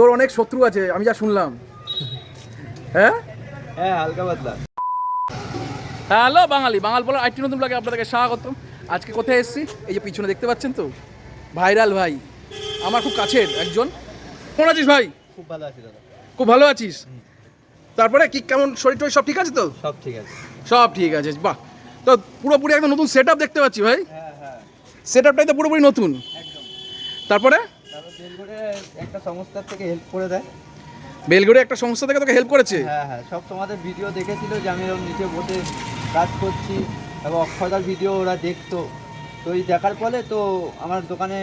তোর অনেক শত্রু আছে আমি যা শুনলাম। হ্যাঁ? হ্যাঁ হালকা পাতলা। হ্যালো বাঙালি বাঙাল বলার আইটি নতুন ব্লগে আপনাদেরকে স্বাগত আজকে কোথায় এসেছি? এই যে পিছনে দেখতে পাচ্ছেন তো? ভাইরাল ভাই আমার খুব কাছের একজন। কেমন আছিস ভাই? খুব ভালো আছি দাদা। খুব ভালো আছিস? তারপরে কি কেমন শরীর টরীর সব ঠিক আছে তো? সব ঠিক আছে। সব ঠিক আছে বাহ। তো পুরোপুরি একদম নতুন সেট দেখতে পাচ্ছি ভাই। হ্যাঁ হ্যাঁ। সেট আপটাই তো পুরোপুরি নতুন। তারপর? বেলগড়ে একটা সংস্থার থেকে হেল্প করে দেয়। বেলগুড়ে একটা সংস্থা থেকে তোকে হেল্প করেছে? হ্যাঁ হ্যাঁ সব তোমাদের ভিডিও দেখেছিল যে আমি এরকম নিচে বসে কাজ করছি। এবং অক্ষয়দার ভিডিও ওরা দেখতো। তো এই দেখার ফলে তো আমার দোকানে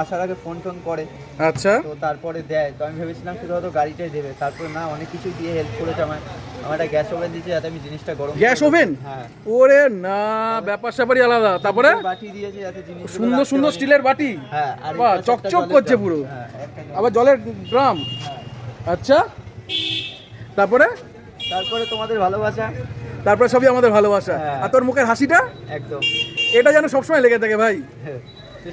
আসার আগে ফোন টোন করে। আচ্ছা। তো তারপরে দেয়। তো আমি ভেবেছিলাম শুধু হয়তো গাড়িটাই দেবে। তারপরে না অনেক কিছু দিয়ে হেল্প করেছে আমায়। আমার একটা গ্যাস ওভেন দিয়েছে যাতে আমি জিনিসটা গরম গ্যাস ওভেন হ্যাঁ। ওরে না ব্যাপার স্যাপারই আলাদা। তারপরে? বাটি দিয়েছে যাতে জিনিস সুন্দর সুন্দর স্টিলের বাটি? হ্যাঁ আর বাহ, চকচক করছে পুরো। হ্যাঁ আবার জলের ড্রাম আচ্ছা। তারপরে? তারপরে তোমাদের ভালোবাসা। তারপরে সবই আমাদের ভালোবাসা। হ্যাঁ। আর তোর মুখের হাসিটা? একদম। এটা যেন সবসময় লেগে থাকে ভাই। হ্যাঁ,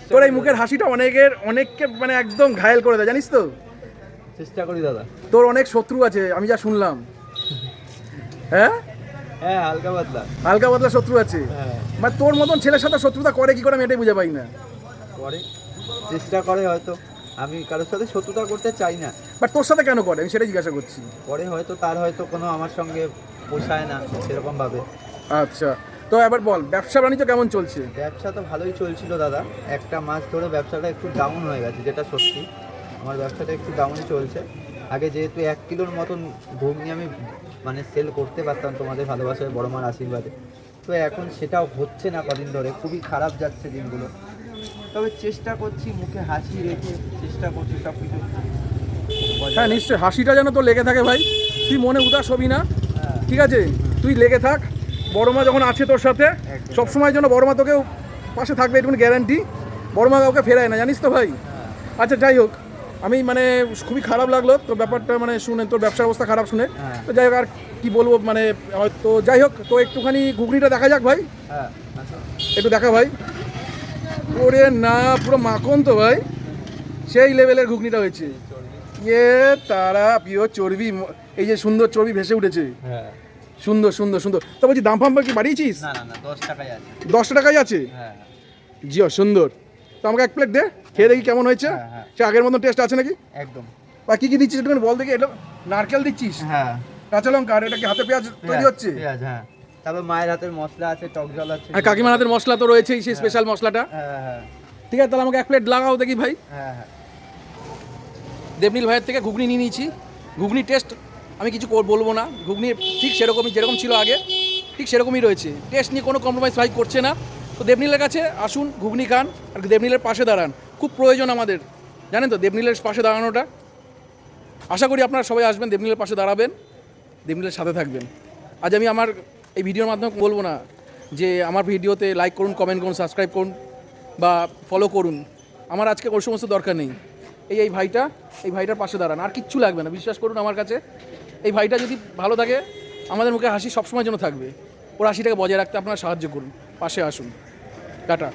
তোর এই মুখের হাসিটা অনেকের অনেককে মানে একদম ঘায়েল করে দেয় জানিস তো? চেষ্টা করি দাদা। তোর অনেক শত্রু আছে আমি যা শুনলাম। হ্যাঁ? হ্যাঁ হালকা পাতলা। হালকা পাতলা শত্রু আছে। হ্যাঁ। মানে তোর মতন ছেলের সাথে শত্রুতা করে কি করে আমি এটাই বুঝে পাই না। করে। চেষ্টা করে হয়তো। আমি কারোর সাথে শত্রুতা করতে চাই না। বাট তোর সাথে কেন করে? আমি সেটাই জিজ্ঞাসা করছি। পরে হয়তো তার হয়তো কোনো আমার সঙ্গে পোষায় না সেরকম ভাবে আচ্ছা। তো এবার বল ব্যবসা বাণিজ্য কেমন চলছে? ব্যবসা তো ভালোই চলছিল দাদা। একটা মাস ধরে ব্যবসাটা একটু ডাউন হয়ে গেছে যেটা সত্যি। আমার ব্যবসাটা একটু ডাউনই চলছে। আগে যেহেতু এক কিলোর মতন ঘুগনি আমি মানে সেল করতে পারতাম তোমাদের ভালোবাসায় বড় মার আশীর্বাদে। তো এখন সেটাও হচ্ছে না কদিন ধরে খুবই খারাপ যাচ্ছে দিনগুলো। তবে চেষ্টা করছি মুখে হাসি রেখে চেষ্টা করছি সব কিছু হ্যাঁ নিশ্চয়ই। হাসিটা যেন তো লেগে থাকে ভাই। তুই মনে উদাস হবি না। হ্যাঁ। ঠিক আছে? তুই লেগে থাক। বড় মা যখন আছে তোর সাথে একদম। সবসময় যেন বড় মা তোকেও পাশে থাকবে এটুকুনি গ্যারান্টি বড় মা কাউকে ফেরায় না জানিস তো ভাই? হ্যাঁ। আচ্ছা যাই হোক আমি মানে খুবই খারাপ লাগল তোর ব্যাপারটা মানে শুনে তোর ব্যবসার অবস্থা খারাপ শুনে। হ্যাঁ। তো যাই হোক আর কি বলব মানে হয়তো যাই হোক তো একটুখানি ঘুগনিটা দেখা যাক ভাই। হ্যাঁ আচ্ছা। একটু দেখা ভাই। ওরে না পুরো মাখন তো ভাই। সেই লেভেলের ঘুগনিটা হয়েছে। ইয়ে তারা প্রিয় চর্বি এই যে সুন্দর চর্বি ভেসে উঠেছে। হ্যাঁ। সুন্দর সুন্দর সুন্দর। তো বলছি দাম ফাম কি বাড়িয়েছিস? না না না দশ টাকায় আছে। দশটা টাকাই আছে? হ্যাঁ জিও সুন্দর। তো আমাকে এক প্লেট দে খেয়ে দেখি কেমন হয়েছে। হ্যাঁ, হ্যাঁ। সে আগের মতন টেস্ট আছে নাকি? একদম। বা কি কি দিচ্ছিস একটুখানি বল দেখি এটা নারকেল দিচ্ছিস? হ্যাঁ। কাঁচা লঙ্কা আর এটা কি হাতে পেঁয়াজ তৈরি হচ্ছে? পেঁয়াজ হ্যাঁ। তারপর মায়ের হাতের মশলা আছে টক জল আছে। আর কাকিমার হাতের মশলা তো রয়েছেই সেই স্পেশাল মশলাটা। হ্যাঁ হ্যাঁ। ঠিক আছে তাহলে আমাকে এক প্লেট লাগাও দেখি ভাই। হ্যাঁ হ্যাঁ। দেবনীল ভাইয়ের থেকে ঘুগনি নিয়ে নিয়েছি। ঘুগনি টেস্ট আমি কিছু বলব না। ঘুগনি ঠিক সেরকমই, যেরকম ছিল আগে, ঠিক সেরকমই রয়েছে। টেস্ট নিয়ে কোনো কম্প্রোমাইজ ভাই করছে না। তো দেবনীলের কাছে আসুন, ঘুগনি খান, আর দেবনীলের পাশে দাঁড়ান। খুব প্রয়োজন আমাদের। জানেন তো, দেবনীলের পাশে দাঁড়ানোটা। আশা করি আপনারা সবাই আসবেন, দেবনীলের পাশে দাঁড়াবেন, দেবনীলের সাথে থাকবেন। আজ আমি আমার এই ভিডিওর মাধ্যমে বলব না যে আমার ভিডিওতে লাইক করুন কমেন্ট করুন সাবস্ক্রাইব করুন, বা ফলো করুন। আমার আজকে ওই সমস্ত দরকার নেই। এই এই ভাইটা, এই ভাইটার পাশে দাঁড়ান। আর কিচ্ছু লাগবে না। বিশ্বাস করুন আমার কাছে এই ভাইটা যদি ভালো থাকে, আমাদের মুখে হাসি সবসময় জন্য থাকবে। ওর হাসিটাকে বজায় রাখতে আপনারা সাহায্য করুন। পাশে আসুন। টাটা।